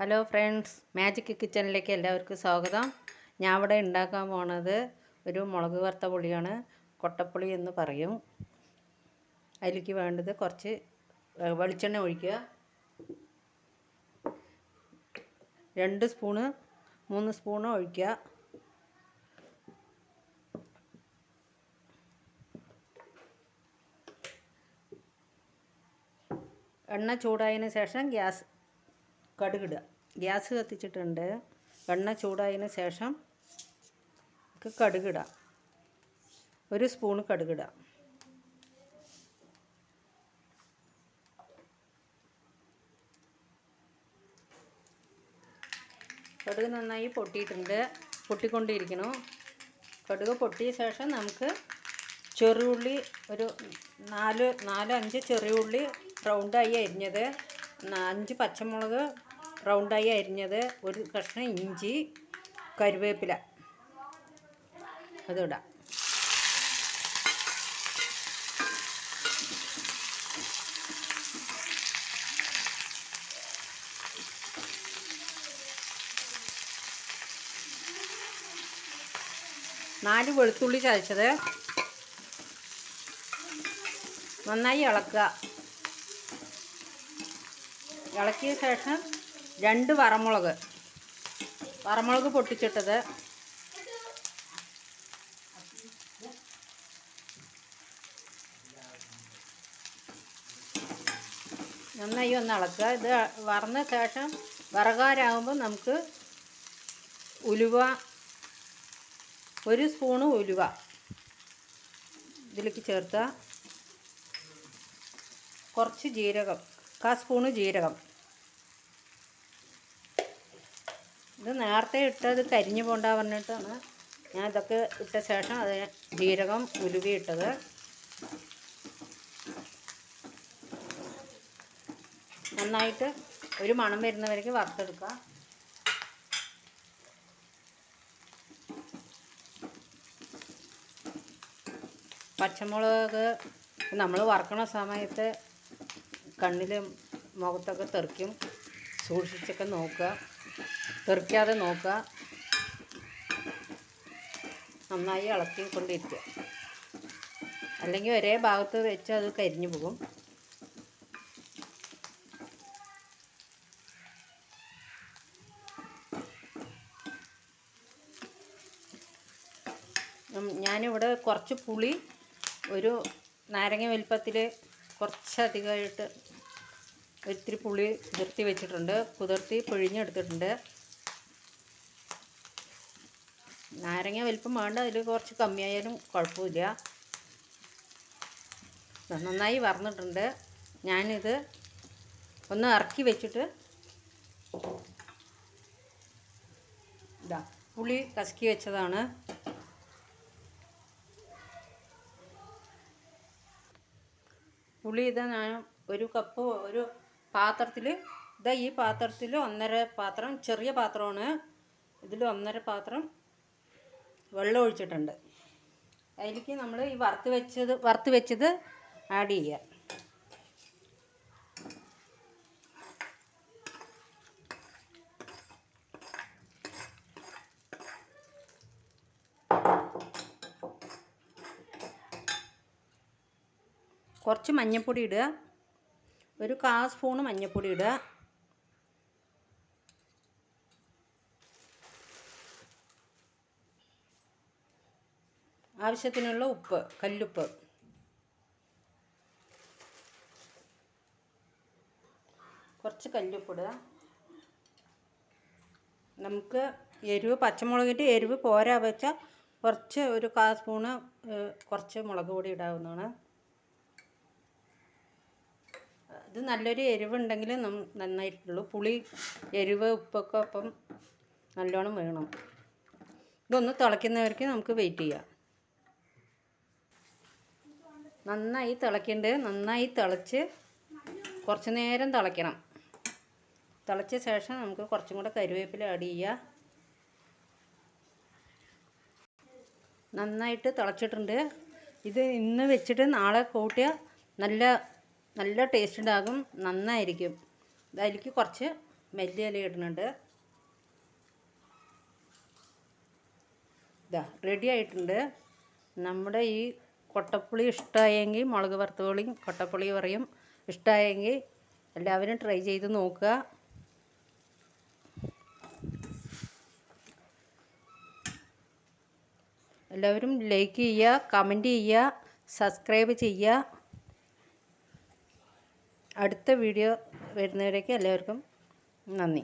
Hello friends magic കിച്ചണിലേക്ക് എല്ലാവർക്കും സ്വാഗതം. ഞാൻ ഇവിടെ ഉണ്ടാക്കാൻ പോണത് ഒരു മുളക് വറുത്ത പുളിയാണ്. കൊട്ടപ്പുളി എന്ന് പറയും. അതിലേക്ക് വേണ്ടത് കുറച്ച് വെളിച്ചെണ്ണ ഒഴിക്കുക. രണ്ട് സ്പൂണ് മൂന്ന് സ്പൂണ് ഒഴിക്കുക. എണ്ണ ചൂടായതിന് ശേഷം ഗ്യാസ് കടുകിടുക. ഗ്യാസ് കത്തിച്ചിട്ടുണ്ട്. എണ്ണ ചൂടായതിന് ശേഷം കടുകിടാം ഒരു സ്പൂൺ കടുകിടാം കടുക് നന്നായി പൊട്ടിയിട്ടുണ്ട്. പൊട്ടിക്കൊണ്ടിരിക്കണം കടുക് പൊട്ടിയ ശേഷം നമുക്ക് ചെറിയുള്ളി ഒരു നാല് നാല് അഞ്ച് ചെറിയുള്ളി റൗണ്ടായി അരിഞ്ഞത്. അഞ്ച് പച്ചമുളക് റൗണ്ടായി അരിഞ്ഞത് ഒരു കഷ്ണം ഇഞ്ചി കരുവേപ്പില. അതിടാം നാല് വെളുത്തുള്ളി ചതച്ചത്. നന്നായി ഇളക്കുക. ഇളക്കിയ ശേഷം രണ്ട് വറമുളക്. വറമുളക് പൊട്ടിച്ചിട്ടത് നന്നായി ഒന്ന് ഇളക്കുക. ഇത് വറന്ന ശേഷം വറകാരാകുമ്പോൾ നമുക്ക് ഉലുവ ഒരു സ്പൂണ് ഉലുവ ഇതിലേക്ക് ചേർത്ത കുറച്ച് ജീരകം കാ സ്പൂണ് ജീരകം. ഇത് നേരത്തെ ഇട്ടത് കരിഞ്ഞു പോണ്ട പറഞ്ഞിട്ടാണ്. ഞാൻ ഇതൊക്കെ ഇട്ട ശേഷം അത് ജീരകം ഉലുവി ഇട്ടത് നന്നായിട്ട് ഒരു മണം വരുന്നവരേക്ക് വറുത്തെടുക്കുക പച്ചമുളക് നമ്മൾ വറക്കണ സമയത്ത് കണ്ണിലും മുഖത്തൊക്കെ തെറിക്കും. സൂക്ഷിച്ചൊക്കെ നോക്കുക. തെറിക്കാതെ നോക്കുക. നന്നായി ഇളക്കിക്കൊണ്ടിരിക്കുക. അല്ലെങ്കിൽ ഒരേ ഭാഗത്ത് വെച്ച് അത് കരിഞ്ഞു പോകും. ഞാനിവിടെ കുറച്ച് പുളി ഒരു നാരങ്ങ വലിപ്പത്തിൽ കുറച്ചധികമായിട്ട് ഒത്തിരി പുളി കുതിർത്തി വെച്ചിട്ടുണ്ട്. കുതിർത്തി പിഴിഞ്ഞെടുത്തിട്ടുണ്ട്. നാരങ്ങ വലിപ്പം വേണ്ട അതിൽ കുറച്ച് കമ്മിയായാലും കുഴപ്പമില്ല. നന്നായി വറന്നിട്ടുണ്ട്. ഞാനിത് ഒന്ന് ഇറക്കി വെച്ചിട്ട് ഇതാ പുളി കസക്കി വെച്ചതാണ്. പുളി ഇതാ ഞാൻ ഒരു കപ്പ് ഒരു പാത്രത്തിൽ ഇതാ ഈ പാത്രത്തിൽ ഒന്നര പാത്രം ചെറിയ പാത്രമാണ്. ഇതിൽ ഒന്നര പാത്രം വെള്ളം ഒഴിച്ചിട്ടുണ്ട്. അതിലേക്ക് നമ്മൾ ഈ വറുത്ത് വെച്ചത് വറുത്ത് വെച്ചത് ആഡ് ചെയ്യുക കുറച്ച് മഞ്ഞൾപ്പൊടി ഇടുക. ഒരു കാ സ്പൂണ് മഞ്ഞൾപ്പൊടി ഇടുക. ആവശ്യത്തിനുള്ള ഉപ്പ് കല്ലുപ്പ്. കുറച്ച് കല്ലുപ്പിടുക നമുക്ക് എരിവ് പച്ചമുളകിന്റെ എരിവ് പോരാ വെച്ചാൽ കുറച്ച് ഒരു കാ സ്പൂണ് കുറച്ച് മുളക് പൊടി ഇടാവുന്നതാണ്. ഇത് നല്ലൊരു എരിവുണ്ടെങ്കിൽ നന്നായിട്ടുള്ളൂ. പുളി എരിവ് ഉപ്പൊക്കെ ഒപ്പം നല്ലോണം വേണം. ഇതൊന്ന് തിളയ്ക്കുന്നവർക്ക് നമുക്ക് വെയിറ്റ് ചെയ്യാം. നന്നായി തിളയ്ക്കുന്നുണ്ട് നന്നായി തിളച്ച് കുറച്ച് നേരം തിളയ്ക്കണം. തിളച്ച ശേഷം നമുക്ക് കുറച്ചും കൂടെ കരുവേപ്പില ആഡ് ചെയ്യുക നന്നായിട്ട് തിളച്ചിട്ടുണ്ട്. ഇത് ഇന്ന് വെച്ചിട്ട് നാളെ കൂട്ടിയാൽ നല്ല നല്ല ടേസ്റ്റ് ഉണ്ടാകും. നന്നായിരിക്കും. അതിലേക്ക് കുറച്ച് മല്ലിയില ഇടുന്നുണ്ട്. ഇതാ റെഡി ആയിട്ടുണ്ട്. നമ്മുടെ ഈ കൊട്ടപ്പുളി ഇഷ്ടമായെങ്കിൽ മുളക് വറുത്തുപുളിയും കൊട്ടപ്പുളി പറയും ഇഷ്ടമായെങ്കിൽ എല്ലാവരും ട്രൈ ചെയ്ത് നോക്കുക. എല്ലാവരും ലൈക്ക് ചെയ്യുക കമന്റ് ചെയ്യുക സബ്സ്ക്രൈബ് ചെയ്യുക. അടുത്ത വീഡിയോ വരുന്നവരേക്ക് എല്ലാവർക്കും നന്ദി.